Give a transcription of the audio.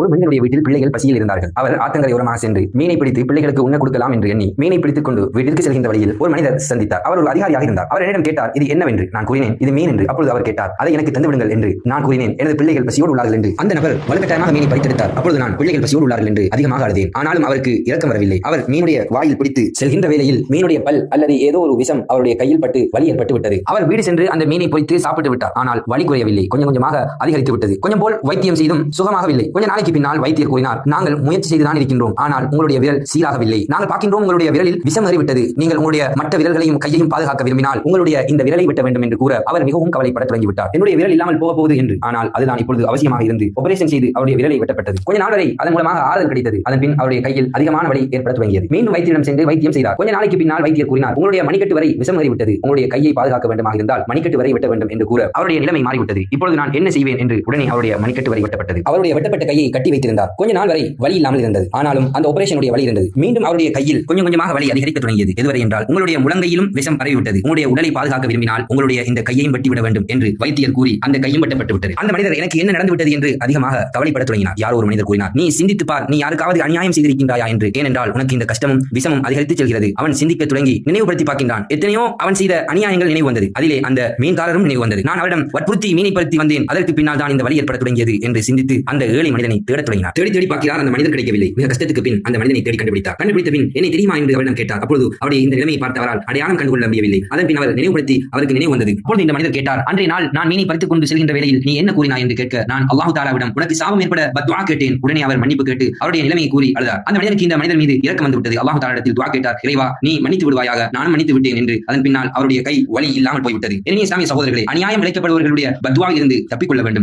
ஒரு மனிதனுடைய வீட்டில் பிள்ளைகள் பசியில் இருந்தார்கள். அவர் ஆத்தங்கரையோரமாக சென்று மீனை பிடித்து பிள்ளைகளுக்கு உண்ண கொடுக்கலாம் என்று எண்ணி மீனை பிடித்துக் கொண்டு வீட்டிற்கு செல்கின்ற வழியில் ஒரு மனிதர் சந்தித்தார். அவர் ஒரு அதிகாரியாக இருந்தார். அவர் என்னிடம் கேட்டார் இது என்னவென்று? நான் கூறினேன் இது மீன் என்று. அப்பொழுது அவர் கேட்டார் அதை எனக்கு தந்துவிடுங்கள் என்று. நான் கூறினேன் எனது பிள்ளைகள் பசியோடு உள்ளார்கள் என்று. அந்த நபர் வலுக்கட்டாயமாக மீனை பறித்தெடுத்தார். அப்பொழுது நான் பிள்ளைகள் பசியோடு உள்ளார்கள் என்று அதிகமாக அழுதேன். ஆனாலும் அவருக்கு இரக்கம் வரவில்லை. அவர் மீனுடைய வாயில் பிடித்து செல்கின்ற வேளையில் மீனுடைய பல் அல்லது ஏதோ ஒரு விஷம் அவருடைய கையில் பட்டு வலி ஏற்பட்டு விட்டது. அவர் வீடு சென்று அந்த மீனை பொறித்து சாப்பிட்டு விட்டார். ஆனால் வலி குறையவில்லை. கொஞ்சம் கொஞ்சமாக அதிகரித்து விட்டது. கொஞ்சம் போல் வைத்தியம் செய்தும் சுகமாகவில்லை. கொஞ்ச நாளைக்கு பின்னால் வைத்தியர் கூறினார் நாங்கள் முயற்சி செய்துதான் இருக்கின்றோம். ஆனால் உங்களுடைய விரல் சீராகவில்லை. நாங்கள் பார்க்கின்றோம் உங்களுடைய விரலில் விஷம் ஏறிவிட்டது. நீங்கள் உங்களுடைய மற்ற விரல்களையும் கையையும் பாதுகாக்க விரும்பினால் உங்களுடைய இந்த விரலை விட்ட வேண்டும் என்று கூற அவர் மிகவும் கவலைப்பட தொடங்கிவிட்டார். என்னுடைய விரல் இல்லாமல் போக போகுது என்று. ஆனால் அதுதான் இப்பொழுது அவசியமாக இருந்து ஆபரேஷன் செய்து அவருடைய விரலை வெட்டப்பட்டது. கொஞ்ச நாள் வரை அதன் மூலமாக ஆறுதல் கிடைத்தது. அதன் பின் அவருடைய கையில் அதிகமான வலி ஏற்பட தொடங்கியது. மீண்டும் வைத்தியரிடம் சென்று வைத்தியம் செய்தார். கொஞ்ச நாளைக்கு பின்னால் வைத்தியர் கூறினார் உங்களுடைய மணிக்கட்டு வரை விஷம் ஏறிவிட்டது. உங்களுடைய கையை பாதுகாக்க வேண்டுமாக இருந்தால் மணிக்கட்டு வரை வெட்ட வேண்டும் என்று கூற அவருடைய நிலைமை மாறிவிட்டது. இப்பொழுது நான் என்ன செய்வேன்? என்று உடனே அவருடைய மணிக்கட்டு வரை வெட்டப்பட்டது. அவருடைய வெட்டப்பட்ட கையை கட்டி வைத்திருந்தார். கொஞ்ச நாள் வரை வலி இல்லாமல் இருந்தது. ஆனாலும் அந்த ஆபரேஷனுடைய வலி இருந்தது. மீண்டும் அவருடைய கையில் கொஞ்சம் கொஞ்சமாக வலி அதிகரிக்க தொடங்கியது. எதுவரை என்றால் உங்களுடைய முழங்கையிலும் விஷம் பரவிவிட்டது. உங்களுடைய உடலை பாதுகாக்க விரும்பினால் உங்களுடைய இந்த கையையும் வெட்டிவிட வேண்டும் என்று வைத்தியர் கூறி அந்த கையும் வெட்டப்பட்டு விட்டது அந்த மனிதர் எனக்கு என்ன நடந்து விட்டது என்று அதிகமாக கவலைப்பட தொடங்கினார். யாரோ ஒரு மனிதர் கூறினார் நீ சிந்தித்து பார். நீ யாருக்காவது அநியாயம் செய்திருக்கின்றாயா? என்று. ஏனென்றால் உனக்கு இந்த கஷ்டமும் விஷமும் அதிகரித்து செல்கிறது. அவன் சிந்திக்க தொடங்கி நினைவுபடுத்தி பார்க்கின்றான். எத்தனையோ அவன் செய்த அநியாயங்கள் நினைவு வந்தது. அதிலே அந்த மீன்காரரும் நினைவு வந்தது. நான் அவரிடம் வற்புறுத்தி மீனைப்படுத்தி வந்தேன். அதற்கு பின்னால் தான் இந்த வழி ஏற்பட தொடங்கியது என்று சிந்தித்து அந்த ஏழை மனிதனை தேடத் தொடங்கினார். தேடி தேடி பார்க்கிறார் அந்த மனிதர் கிடைக்கவில்லை. மிக கஷ்டத்துக்கு பின் அந்த மனிதனை தேடி கண்டுபிடித்தார். கண்டுபிடித்த பின் என்னை தெரியுமா? என்று அவரிடம் கேட்டார். அப்பொழுது அவருடைய இந்த நிலைமையை பார்த்து அவரால் அடையாளம் கண்டுகொள்ள முடியவில்லை. அதன் பின் அவர் நினைவுபடுத்தி அவருக்கு நினைவு வந்தது. அப்பொழுது இந்த மனிதர் கேட்டார் அன்றைய நாள் நான் மீனை பறித்துக் கொண்டு செல்கின்ற வேளையில் நீ என்ன கூறினாய்? என்று கேட்க நான் அல்லாஹு தாலாவிடம் உனக்கு சாபம் ஏற்பட பத்வா கேட்டேன். உடனே அவர் மன்னிப்பு கேட்டு அவருடைய நிலைமையை கூறி அழுதார். அந்த மனிதனுக்கு இந்த மனிதர் மீது இறக்கம் வந்து விட்டது. அல்லாஹு தாலிடத்தில் துவா கேட்டார் இறைவா நீ மன்னித்து விடுவாயாக. நானும் மன்னித்து விட்டேன் என்று அதன் பின்னால் அவருடைய கை வழி இல்லாமல் போய்விட்டது. இனிய இஸ்லாமிய சகோதரர்களே அநியாயம் இழைக்கப்படுபவர்களுடைய பத்வாவில் இருந்து தப்பிக்கொள்ள வேண்டும்.